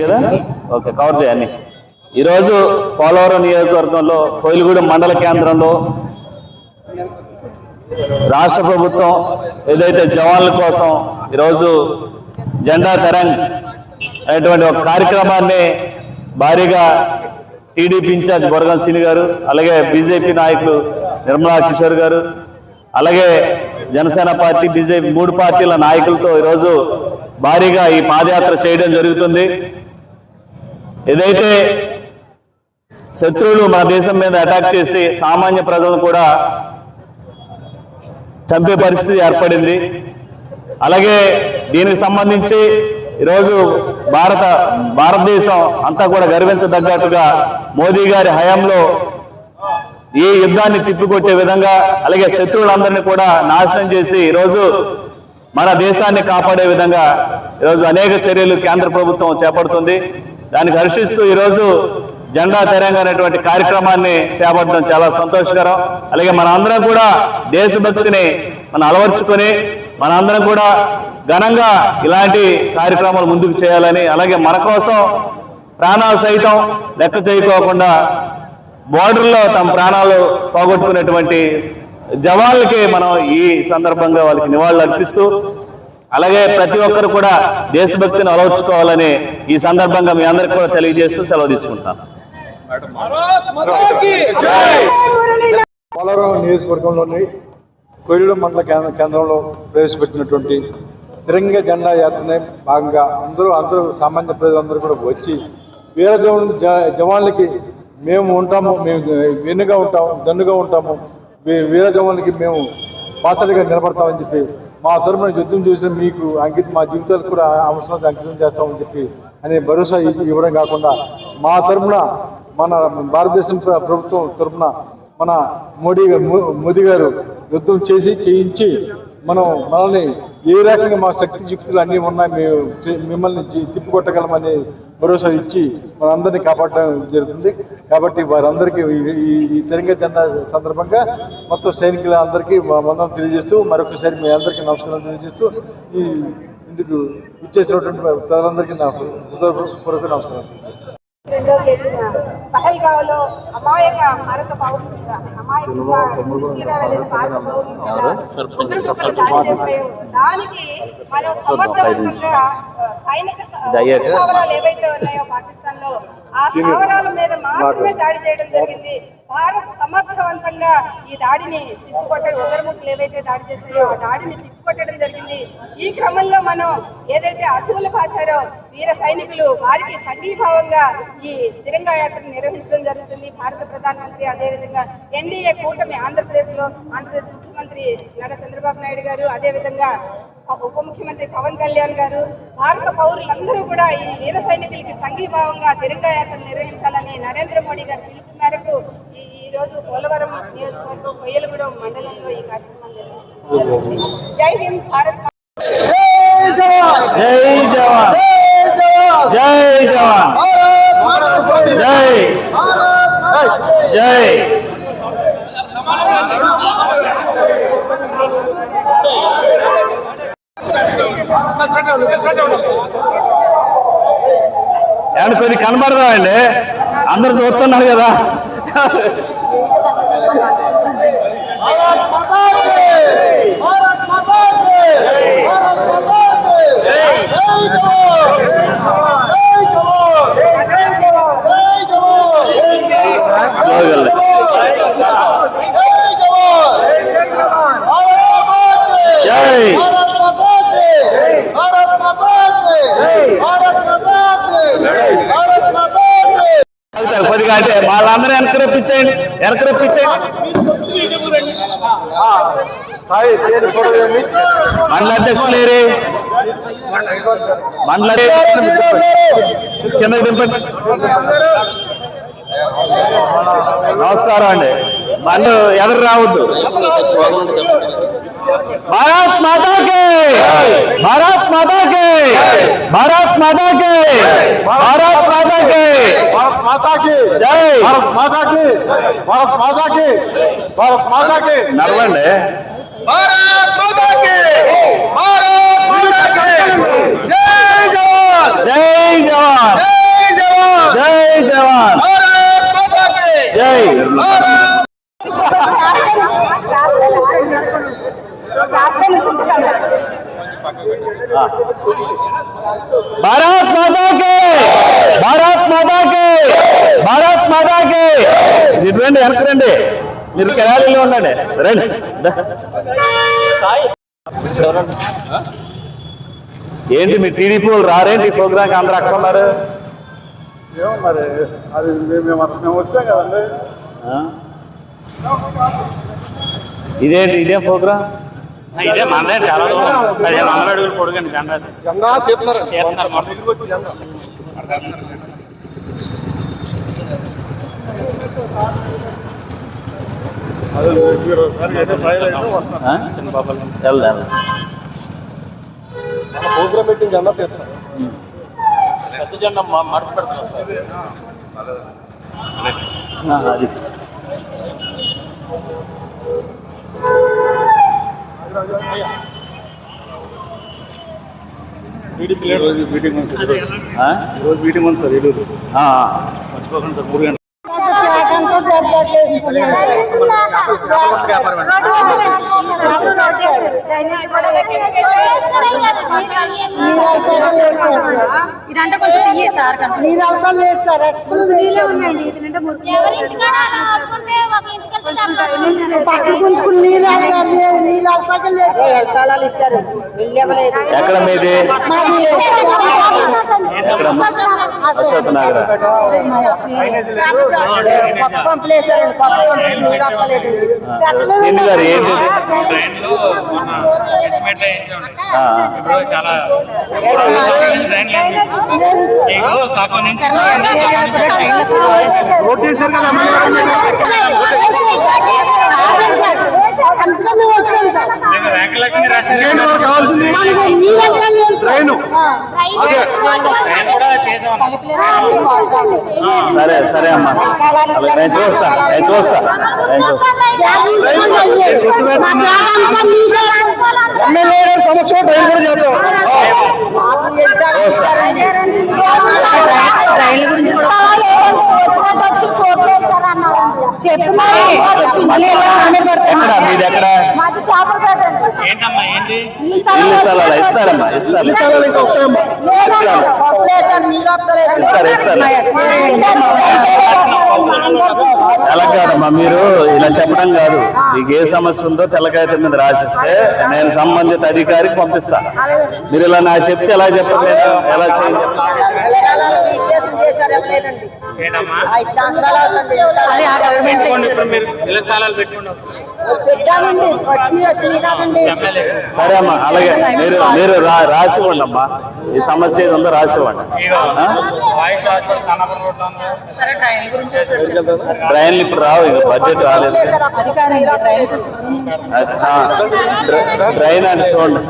కదా? Okay cover చేయండి. ఈరోజు పోలవరం నియోజకవర్గంలో కోయిలగూడెం మండల కేంద్రంలో రాష్ట్ర ప్రభుత్వం ఏదైతే జవాన్ల కోసం ఈరోజు జెండా తరంగ్ అనేటువంటి ఒక కార్యక్రమాన్ని భారీగా టీడీపీ ఇన్ఛార్జ్ బొరగం సిని గారు అలాగే బీజేపీ నాయకులు నిర్మలా కిషోర్ గారు అలాగే జనసేన పార్టీ బీజేపీ మూడు పార్టీల నాయకులతో ఈరోజు భారీగా ఈ పాదయాత్ర చేయడం జరుగుతుంది. ఏదైతే శత్రువులు మన దేశం మీద అటాక్ చేసి సామాన్య ప్రజలను కూడా చంపే పరిస్థితి ఏర్పడింది. అలాగే దీనికి సంబంధించి ఈరోజు భారత భారతదేశం అంతా కూడా గర్వించదగ్గట్టుగా మోదీ గారి హయాంలో ఈ యుద్ధాన్ని తిప్పికొట్టే విధంగా అలాగే శత్రువులందరినీ కూడా నాశనం చేసి ఈరోజు మన దేశాన్ని కాపాడే విధంగా ఈరోజు అనేక చర్యలు కేంద్ర ప్రభుత్వం చేపడుతుంది. దానికి హర్షిస్తూ ఈరోజు జెండా తెరంగ అనేటువంటి కార్యక్రమాన్ని చేపట్టడం చాలా సంతోషకరం. అలాగే మన అందరం కూడా దేశభక్తిని మనం అలవర్చుకొని మన అందరం కూడా ఘనంగా ఇలాంటి కార్యక్రమాలు ముందుకు చేయాలని అలాగే మన కోసం ప్రాణాలు సైతం లెక్క చేయకోకుండా బోర్డర్లో తమ ప్రాణాలు పోగొట్టుకునేటువంటి జవాన్లకి మనం ఈ సందర్భంగా వాళ్ళకి నివాళులు అర్పిస్తూ అలాగే ప్రతి ఒక్కరు కూడా దేశభక్తిని అలవర్చుకోవాలని ఈ సందర్భంగా మీ అందరికీ కూడా తెలియజేస్తూ సెలవు తీసుకుంటాం. పోలవరం నియోజకవర్గంలోని కొయ్యూరు మండల కేంద్ర కేంద్రంలో ప్రవేశపెట్టినటువంటి తిరంగ జెండా యాత్రనే భాగంగా అందరూ అందరూ సామాన్య ప్రజలందరూ కూడా వచ్చి వీర జవాన్లకి మేము ఉంటాము మేము వెన్నుగా ఉంటాము దన్నుగా ఉంటాము వీ- వీర జవాన్లకి మేము బాసలుగా నిలబడతామని చెప్పి మా తరపున యుద్ధం చేసిన మీకు అంకితం మా జీవితాలకు కూడా అవసరం అంకితం చేస్తామని చెప్పి అనే భరోసా ఇవ్వడం కాకుండా మా తరపున మన భారతదేశం ప్రభుత్వం తరపున మన మోడీ మోదీ గారు యుద్ధం చేసి చేయించి మనం మనల్ని ఏ రకంగా మా శక్తి యుక్తులు అన్నీ ఉన్నాయి మేము మిమ్మల్ని తిప్పికొట్టగలమని భరోసా ఇచ్చి మనందరినీ కాపాడడం జరుగుతుంది. కాబట్టి వారందరికీ ఈ- తెలంగాణ జెండా సందర్భంగా మొత్తం సైనికులందరికీ మా మందం తెలియజేస్తూ మరొకసారి మీ అందరికీ నమస్కారం తెలియజేస్తూ ఈ ఇందుకు ఇచ్చేసినటువంటి ప్రజలందరికీ నా హృదయపూర్వక నమస్కారం రెండో తేదీన పహల్గావ్లో అమాయక భారత పౌరులుగా అమాయకంగా దానికి మనం సమర్థవంతంగా సైనిక? స్థావరాలు ఏవైతే ఉన్నాయో పాకిస్తాన్లో ఆ స్థావరాల మీద మాత్రమే దాడి చేయడం జరిగింది. భారత్ సమర్థవంతంగా ఈ దాడిని తిప్పుకొట్టడం ఉగ్రముఖులు ఏవైతే దాడి చేశాయో ఆ దాడిని చేపట్టడం జరిగింది. ఈ క్రమంలో మనం ఏదైతే అసువులు కాశారో వీర సైనికులు వారికి సంఘీభావంగా ఈ తిరంగా యాత్రను నిర్వహించడం జరుగుతుంది. భారత ప్రధానమంత్రి అదేవిధంగా ఎన్డీఏ కూటమి ఆంధ్రప్రదేశ్లో ఆంధ్రప్రదేశ్ ముఖ్యమంత్రి నారా చంద్రబాబు నాయుడు గారు అదేవిధంగా ఉప ముఖ్యమంత్రి పవన్ కళ్యాణ్ గారు భారత పౌరులందరూ కూడా ఈ వీర సైనికులకి సంఘీభావంగా తిరంగా యాత్ర నిర్వహించాలని నరేంద్ర మోడీ గారు పిలుపు మేరకు ఈరోజు పోలవరం నియోజకవర్గం కొయ్యలగూడెం మండలంలో ఈ కార్యక్రమం జరిగింది జై హింద్ భారత్ జై జవాన్. జై జవాన్. జై. జై. ఏమన్నా కొద్ది కనబడదా అండి అందరు చూస్తున్నారు కదా. కొద్దిగా అంటే వాళ్ళందరూ వెనక రప్పించేయండి. వెనక రప్పించేయండి. మండల అధ్యక్షులు ఏరి మండల కింద దింపండి. నమస్కారం అండి. మళ్ళీ ఎదురు రావద్దు. భారత్ మాతాకే! భారత్ మాతాకే! భారత్ మాతాకే! భారత్ మాతాకే! భారత్ మాతాకి జై. భారత్ మాతాకి భారత్ మాతాకి భారత్ మాతాకి. నడవండి. భారత్ మాతాకి భారత్ ఇటు రండి వెనక్కి రండి. మీరు కెరాలీలో ఉండండి. రండి. ఏంటి మీ టీడీపీ వాళ్ళు రారేంటి ఈ ప్రోగ్రామ్కి అందరూ అక్కడ ఉన్నారు. ఏమో మరి అది మేము వచ్చాం కదండి? ఇదేంటి ఇదే ప్రోగ్రామ్ ఇదే మనదే చాలా దూరం. పదిహేను వందల అడుగులు పొడుగండి జెండా జెండా తీస్తున్నారు తీస్తున్నారు మొత్తం. ఇంటికి వచ్చి జెండా అదే మీరు ఒకసారి అయితే ట్రైల్ అయితే వస్తాం. ఆ? వెళ్దాం మన ప్రోగ్రామ్ పెట్టిన జెండా తీస్తారు పెద్ద జెండా మడత పెడుతున్నాం సార్ ఆ, అది ఈ రోజు మీటింగ్ ఉంది సార్ ఈరోజు. మీటింగ్ ఉంది సార్ ఈరోజు మర్చిపోకండి సార్ మూడు గంటలు. ఇదంటే కొంచెం తీయే సార్ కనుక నీళ్ళు అవతల లేదు సార్ అస్సలు నీళ్ళే ఉన్నాయండి పక్కన గుంజుకుని నీళ్ళు అవతల లేదు నీళ్ళు ఎక్కడ మీది? మాది అశోక్ నగర్. కొత్త పంపులు వేసారండి కొత్త పంపులు నీళ్ళు గారు ఏంటి ఓట్ చేశారు కదా మేము సార్ కావాల్సింది మనకి లేదు సార్. ట్రైను ఆ. ట్రైన్ కూడా చేసామన్నాం ఆ, ఇది తెలుసండి. సరే సరే అమ్మా అలాగే నేను చూస్తా నేను చూస్తా నేను చూస్తా. మా ఎమ్మెల్యే గారి సమక్షంలో ట్రైన్ కూడా చేద్దాం రైలు గురించి వచ్చి కోట్లేసారు ఎక్కడ మీది ఎక్కడ? ఇల్లు స్థలాలు? ఇస్తారమ్మా ఇస్తారు ఇస్తారు ఇస్తారు. అలా కాదమ్మా మీరు? ఇలా చెప్పడం కాదు. మీకు ఏ సమస్య ఉందో తెల్లకాయత మీద రాసిస్తే నేను సంబంధిత అధికారికి పంపిస్తా. మీరు ఇలా నాకు చెప్తే ఎలా చెప్పండి? నేను ఎలా చేయండి? సరే అమ్మా అలాగే. మీరు మీరు రా రాసి ఇవ్వండి అమ్మా. ఈ సమస్య ఏది ఉందో రాసి ట్రైన్లు ఇప్పుడు రావు ఇక బడ్జెట్ రాలేదు. ట్రైన్ అని చూడండి.